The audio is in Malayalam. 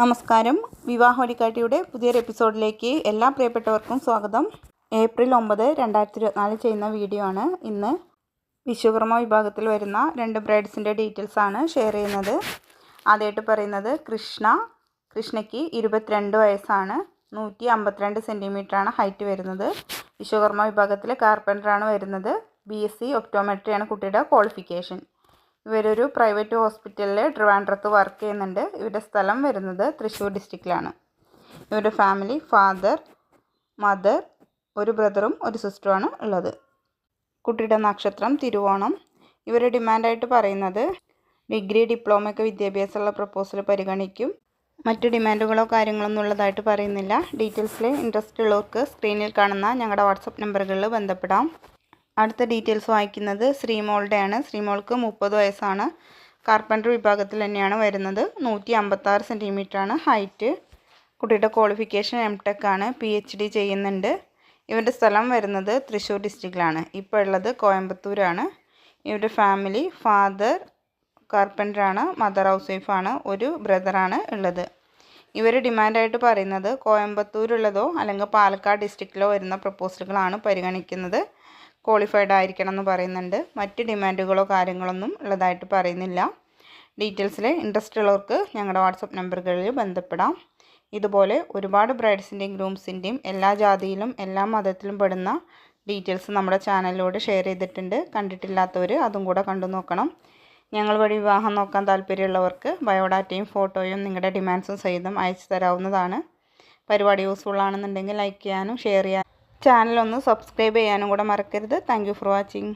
നമസ്കാരം. വിവാഹ വഴികാട്ടിയുടെ പുതിയൊരു എപ്പിസോഡിലേക്ക് എല്ലാ പ്രിയപ്പെട്ടവർക്കും സ്വാഗതം. ഏപ്രിൽ ഒമ്പത് രണ്ടായിരത്തി ഇരുപത്തിനാല് ചെയ്യുന്ന വീഡിയോ ആണ്. ഇന്ന് വിശ്വകർമ്മ വിഭാഗത്തിൽ വരുന്ന രണ്ട് ബ്രൈഡ്സിന്റെ ഡീറ്റെയിൽസ് ആണ് ഷെയർ ചെയ്യുന്നത്. ആദ്യമായിട്ട് പറയുന്നത് കൃഷ്ണ. കൃഷ്ണയ്ക്ക് ഇരുപത്തിരണ്ട് വയസ്സാണ്. നൂറ്റി അമ്പത്തിരണ്ട് സെന്റിമീറ്ററാണ് ഹൈറ്റ് വരുന്നത്. വിശ്വകർമ്മ വിഭാഗത്തിൽ കാർപ്പന്ററാണ് വരുന്നത്. ബി എസ് സി ഒപ്റ്റോമെട്രിയാണ് കുട്ടിയുടെ ക്വാളിഫിക്കേഷൻ. ഇവരൊരു പ്രൈവറ്റ് ഹോസ്പിറ്റലിൽ ട്രിവാൻഡ്രത്ത് വർക്ക് ചെയ്യുന്നുണ്ട്. ഇവരുടെ സ്ഥലം വരുന്നത് തൃശ്ശൂർ ഡിസ്ട്രിക്റ്റിലാണ്. ഇവരുടെ ഫാമിലി ഫാദർ മദർ ഒരു ബ്രദറും ഒരു സിസ്റ്ററുമാണ് ഉള്ളത്. കുട്ടിയുടെ നക്ഷത്രം തിരുവോണം. ഇവർ ഡിമാൻഡായിട്ട് പറയുന്നത് ഡിഗ്രി ഡിപ്ലോമയൊക്കെ വിദ്യാഭ്യാസമുള്ള പ്രപ്പോസൽ പരിഗണിക്കും. മറ്റ് ഡിമാൻഡുകളോ കാര്യങ്ങളൊന്നും ഉള്ളതായിട്ട് പറയുന്നില്ല. ഡീറ്റെയിൽസിൽ ഇൻട്രസ്റ്റ് ഉള്ളവർക്ക് സ്ക്രീനിൽ കാണുന്ന ഞങ്ങളുടെ വാട്സപ്പ് നമ്പറുകളിൽ ബന്ധപ്പെടാം. അടുത്ത ഡീറ്റെയിൽസ് വായിക്കുന്നത് ശ്രീമോളുടെയാണ്. ശ്രീമോൾക്ക് മുപ്പത് വയസ്സാണ്. കാർപ്പന്റർ വിഭാഗത്തിൽ തന്നെയാണ് വരുന്നത്. നൂറ്റി അമ്പത്താറ് സെന്റിമീറ്ററാണ് ഹൈറ്റ് കുട്ടിയുടെ ക്വാളിഫിക്കേഷൻ എം ടെക് ആണ്. പി എച്ച് ഡി ചെയ്യുന്നുണ്ട്. ഇവരുടെ സ്ഥലം വരുന്നത് തൃശ്ശൂർ ഡിസ്ട്രിക്റ്റിലാണ് ഇപ്പോൾ ഉള്ളത് കോയമ്പത്തൂരാണ്. ഇവരുടെ ഫാമിലി ഫാദർ കാർപ്പന്ററാണ് മദർ ഹൗസ് വൈഫാണ് ഒരു ബ്രദറാണ് ഉള്ളത്. ഇവർ ഡിമാൻഡായിട്ട് പറയുന്നത് കോയമ്പത്തൂരുള്ളതോ അല്ലെങ്കിൽ പാലക്കാട് ഡിസ്ട്രിക്റ്റിലോ വരുന്ന പ്രപ്പോസലുകളാണ് പരിഗണിക്കുന്നത്. ക്വാളിഫൈഡ് ആയിരിക്കണം എന്ന് പറയുന്നുണ്ട്. മറ്റ് ഡിമാൻഡുകളോ കാര്യങ്ങളൊന്നും ഉള്ളതായിട്ട് പറയുന്നില്ല. ഡീറ്റെയിൽസിൽ ഇൻട്രസ്റ്റ് ഉള്ളവർക്ക് ഞങ്ങളുടെ വാട്സപ്പ് നമ്പറുകളിൽ ബന്ധപ്പെടാം. ഇതുപോലെ ഒരുപാട് ബ്രൈഡ്സിന്റെയും ഗ്രൂംസിന്റെയും എല്ലാ ജാതിയിലും എല്ലാ മതത്തിലും പെടുന്ന ഡീറ്റെയിൽസ് നമ്മുടെ ചാനലിലൂടെ ഷെയർ ചെയ്തിട്ടുണ്ട്. കണ്ടിട്ടില്ലാത്തവർ അതും കൂടെ കണ്ടു നോക്കണം. ഞങ്ങൾ വഴി വിവാഹം നോക്കാൻ താല്പര്യമുള്ളവർക്ക് ബയോഡാറ്റയും ഫോട്ടോയും നിങ്ങളുടെ ഡിമാൻഡ്സും സഹിതം അയച്ചു തരാവുന്നതാണ്. പരിപാടി യൂസ്ഫുൾ ആണെന്നുണ്ടെങ്കിൽ ലൈക്ക് ചെയ്യാനും ഷെയർ ചെയ്യാനും ചാനൽ ഒന്ന് സബ്സ്ക്രൈബ് ചെയ്യാനും കൂടെ മറക്കരുത്. Thank for watching